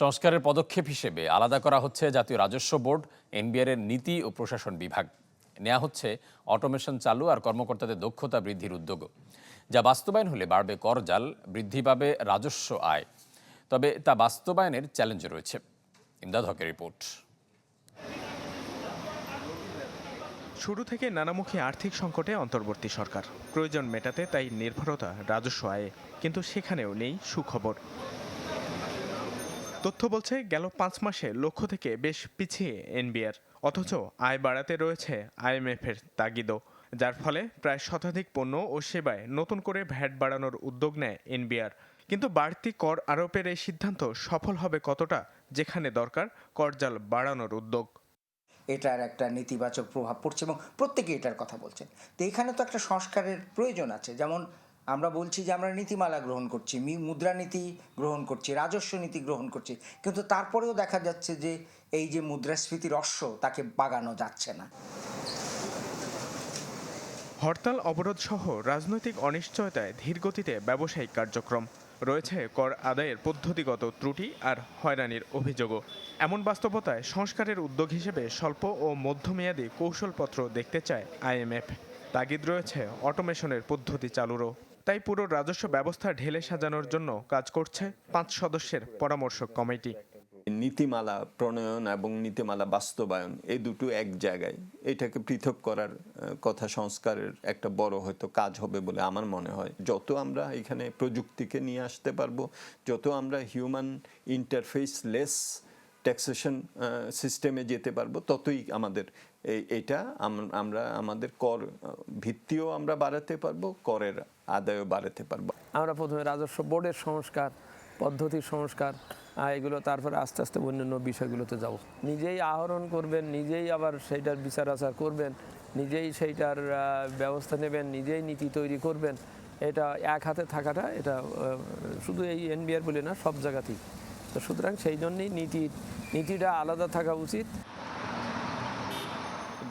সংস্কারের পদক্ষেপ হিসেবে আলাদা করা হচ্ছে জাতীয় রাজস্ব বোর্ড, এনবিআর এর নীতি ও প্রশাসন বিভাগ। নেওয়া হচ্ছে অটোমেশন চালু আর কর্মকর্তাদের দক্ষতা বৃদ্ধির উদ্যোগ, যা বাস্তবায়ন হলে বাড়বে কর জাল, বৃদ্ধি পাবে রাজস্ব আয়। তবে তা বাস্তবায়নের চ্যালেঞ্জ রয়েছে। ইমদাদ হকের রিপোর্ট। শুরু থেকে নানামুখী আর্থিক সংকটে অন্তর্বর্তী সরকার। প্রয়োজন মেটাতে তাই নির্ভরতা রাজস্ব আয়ে, কিন্তু সেখানেও নেই সুখবর। তথ্য বলছে গেল পাঁচ মাসে লক্ষ্য থেকে বেশ পিছিয়ে এনবিআর। অথচ আয় বাড়াতে রয়েছে আইএমএফের তাগিদও, যার ফলে প্রায় শতাধিক পণ্য ও সেবায় নতুন করে ভ্যাট বাড়ানোর উদ্যোগ নেয় এনবিআর। কিন্তু বাড়তি কর আরোপের এই সিদ্ধান্ত সফল হবে কতটা, যেখানে দরকার করজাল বাড়ানোর উদ্যোগ। এটার একটা নেতিবাচক প্রভাব পড়ছে এবং প্রত্যেকে এটার কথা বলছেন। তো এখানে তো একটা সংস্কারের প্রয়োজন আছে, যেমন আমরা বলছি যে আমরা নীতিমালা গ্রহণ করছি মুদ্রানীতি গ্রহণ করছি, রাজস্ব নীতি গ্রহণ করছি। কিন্তু তারপরেও দেখা যাচ্ছে যে এই যে মুদ্রাস্ফীতির অশ্ব তাকে বাগানো যাচ্ছে না। হরতাল অবরোধ সহ রাজনৈতিক অনিশ্চয়তায় ধীরগতিতে ব্যবসায়িক কার্যক্রম। রয়েছে কর আদায়ের পদ্ধতিগত ত্রুটি আর হয়রানির অভিযোগও। এমন বাস্তবতায় সংস্কারের উদ্যোগ হিসেবে স্বল্প ও মধ্যমেয়াদী কৌশলপত্র দেখতে চায় আইএমএফ। তাগিদ রয়েছে অটোমেশনের পদ্ধতি চালুরও। তাই পুরো রাজস্ব ব্যবস্থা ঢেলে সাজানোর জন্য কাজ করছে পাঁচ সদস্যের পরামর্শক কমিটি। নীতিমালা প্রণয়ন এবং নীতিমালা বাস্তবায়ন, এই দুটো এক জায়গায়। এটাকে পৃথক করার কথা সংস্কারের একটা বড় হয়তো কাজ হবে বলে আমার মনে হয়। যত আমরা এখানে প্রযুক্তিকে নিয়ে আসতে পারব, যত আমরা হিউম্যান ইন্টারফেস লেস ট্যাক্সেশন সিস্টেমে যেতে পারব, ততই আমাদের এটা আমরা, আমাদের কর, ভিত্তিও আমরা বাড়াতে পারব, করের আদায়ও বাড়াতে পারব। আমরা প্রথমে রাজস্ব বোর্ডের সংস্কার পদ্ধতির সংস্কার এগুলো তারপরে আস্তে আস্তে অন্যান্য বিষয়গুলোতে যাব। নিজেই আহরণ করবেন, নিজেই আবার সেইটার বিচার আচার করবেন, নিজেই সেইটার ব্যবস্থা নেবেন, নিজেই নীতি তৈরি করবেন। এটা এক হাতে থাকাটা, এটা শুধু এই এনবিআর বলে না, সব জায়গাতেই। তো সুতরাং সেই জন্যই নীতি, নীতিটা আলাদা থাকা উচিত।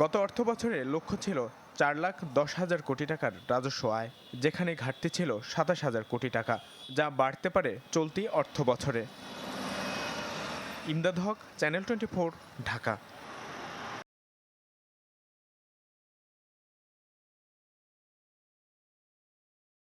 গত অর্থ বছরে লক্ষ্য ছিল চার লাখ দশ হাজার কোটি টাকার রাজস্ব আয়, যেখানে ঘাটতি ছিল সাতাশ হাজার কোটি টাকা, যা বাড়তে পারে চলতি অর্থ বছরে। Imdad Haque, channel twenty Dhaka.